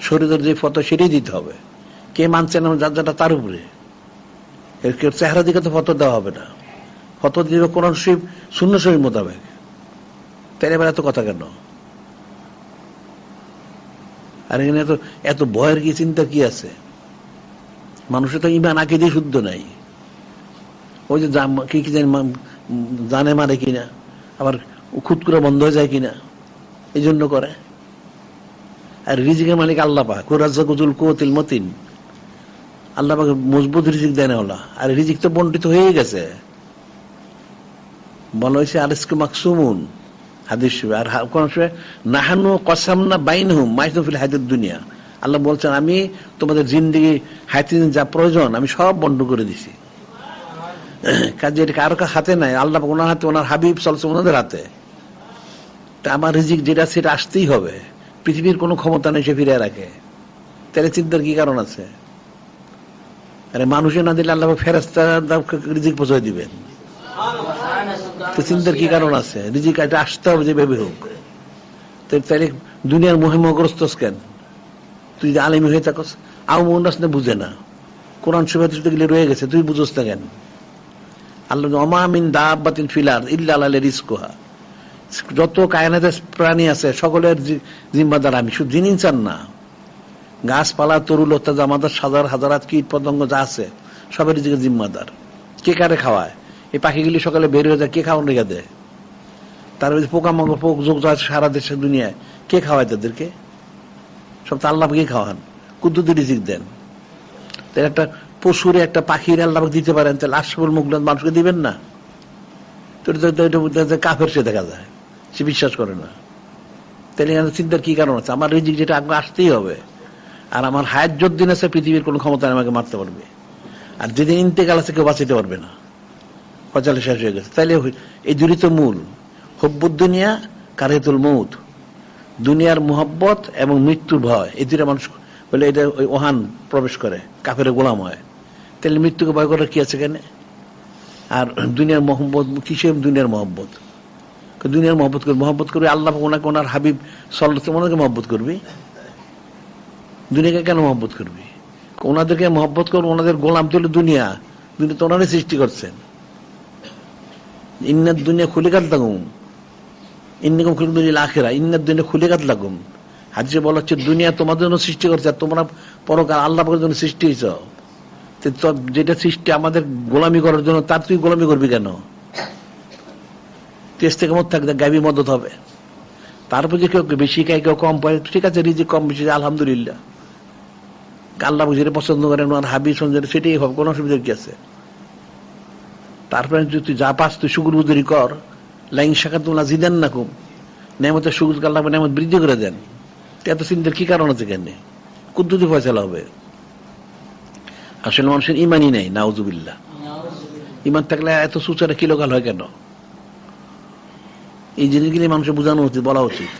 শরীরের যে ফটো, সেটাই দিতে হবে। কে মানছে না, যার যাটা, তার উপরে। এর কেউ চেহারা দিকে তো ফটো দেওয়া হবে না। ফটো দিবে কোরআন শরীফ শূন্য শরীর মোতাবেক। তাই এবার এত কথা কেন? আর এখানে এত এত ভয়ের কি চিন্তা কি আছে? মানুষের তো ইমান আগে দিয়ে শুদ্ধ নাই। ওই যে কি কি জানি জানে মারে কিনা, আবার খুদ করে বন্ধ হয়ে যায় কিনা এই জন্য করে। আর রিজিকের মালিক আল্লাহ পাক। কুরাজ্জাকুজুল কুতিল মতিন। আল্লাহ মজবুত রিজিক দেয় না ওলা। আর রিজিক তো বন্টিত হয়ে গেছে। বলা হয়েছে আরিসকে মাকসুমুন। হাদিস। আর কোন নাহানু কসাম না বাইন হুম মাইসুফিল হায়দের দুনিয়া। আল্লাহ বলছেন, আমি তোমাদের জিন্দিগি হায়াতিন যা প্রয়োজন, আমি সব বন্ধ করে দিছি। কাজে এটা কার হাতে নাই। আল্লাহ ওনার হাতে, ওনার হাবিব চলছে ওনাদের হাতে। তা আমার রিজিক যেটা, সেটা আসতেই হবে। পৃথিবীর কোনো ক্ষমতা নেই সে ফিরে রাখে। তাহলে চিন্তার কি কারণ আছে? আরে মানুষে না দিলে আল্লাহ ফেরাস্তা পৌঁছায় দিবেন। তো চিন্তার কি কারণ আছে? রিজিক এটা আসতে হবে যে ভেবে হোক। তাহলে দুনিয়ার মহিমগ্রস্ত কেন? তুই যে আলিমি হয়ে থাকস, আও মন্দাস না বুঝে না। কোরআন সুবাদ গেলে রয়ে গেছে, তুই বুঝোস না কেন? আল্লাহ অমামিন দাবাতিন ফিলার ইল্লা আল্লাহ রিস্কোহা যত কায়নাতে প্রাণী আছে সকলের জিম্মাদার আমি শুধু জিনিস চান না গাছপালা তরুলতা জামাদার সাজার হাজারাত কীট পতঙ্গ যা আছে সবের দিকে জিম্মাদার কে কারে খাওয়ায় এই পাখিগুলি সকালে বের হয়ে যায় কে খাওয়ান রেখে দেয় তার মধ্যে পোকামাকড় পোক যোগ সারা দেশের দুনিয়ায় কে খাওয়ায় তাদেরকে সব তো আল্লাহকে খাওয়ান কুদ্দুতি রিজিক দেন তাহলে একটা পশুরে একটা পাখির আল্লাহ দিতে পারেন তাহলে আশফুল মুখ মানুষকে দিবেন না তো- কাফের সে দেখা যায় সে বিশ্বাস করে না। তাহলে এখানে চিন্তার কি কারণ আছে? আমার রিজিক যেটা আগে আসতেই হবে। আর আমার হায়াত দিন আছে, পৃথিবীর কোনো ক্ষমতা আমাকে মারতে পারবে। আর যেদিন ইন্তেকাল আছে, কেউ বাঁচাতে পারবে না। পচালে শেষ হয়ে গেছে। তাইলে এই দুটি তো মূল। হব্বুদ দুনিয়া কারেতুল মৌত দুনিয়ার মোহব্বত এবং মৃত্যুর ভয়। এই দুটা মানুষ বলে এটা ওই ওহান প্রবেশ করে। কাফের গোলাম হয়। তাহলে মৃত্যুকে ভয় করার কি আছে কেন আর দুনিয়ার মোহাম্মত কিসের দুনিয়ার মহব্বত? দুনিয়ার মহব্বত করবে? মহব্বত করবে আল্লাহ ওনাকে ওনার হাবিব সল্লত ওনাকে মহব্বত করবি? দুনিয়াকে কেন মহব্বত করবি? ওনাদেরকে মহব্বত করব? ওনাদের গোলাম তো দুনিয়া। দুনিয়া তো ওনারাই সৃষ্টি করছেন। ইন্নার দুনিয়া খুলে কাট লাগুম ইন্নিকম খুলে দুনিয়া আখেরা ইন্নার দুনিয়া খুলে কাট লাগুম হাদিসে বলা হচ্ছে, দুনিয়া তোমাদের জন্য সৃষ্টি করছে আর তোমরা পরকাল আল্লাহ পাকের জন্য সৃষ্টি হয়েছ যেটা সৃষ্টি আমাদের গোলামি করার জন্য, তার তুই গোলামি করবি কেন? তেজ থেকে মত থাকবে গাবি মদত হবে। তারপর যে কেউ বেশি খায়, কেউ কম পায়, ঠিক আছে রিজি কম বেশি, আলহামদুলিল্লাহ। আল্লাহ যেটা পছন্দ করেন, ওনার হাবি সঞ্জয় সেটাই হবে, কোনো অসুবিধা কি আছে? তারপরে তুই যা পাস, তুই শুকুর বুজুরি কর, লাইন শাখা তোমরা জিদেন না খুব নেমতের শুকুর আল্লাহ নেমত বৃদ্ধি করে দেন। এত চিন্তার কি কারণ আছে কেন কুদ্দুতি ফয়সালা হবে। আসলে মানুষের ইমানই নেই, নাউজুবিল্লাহ। ইমান থাকলে এত সুচারে কিলোকাল হয় কেন? এই জিনিসগুলি মানুষের বোঝানো উচিত বলা উচিত।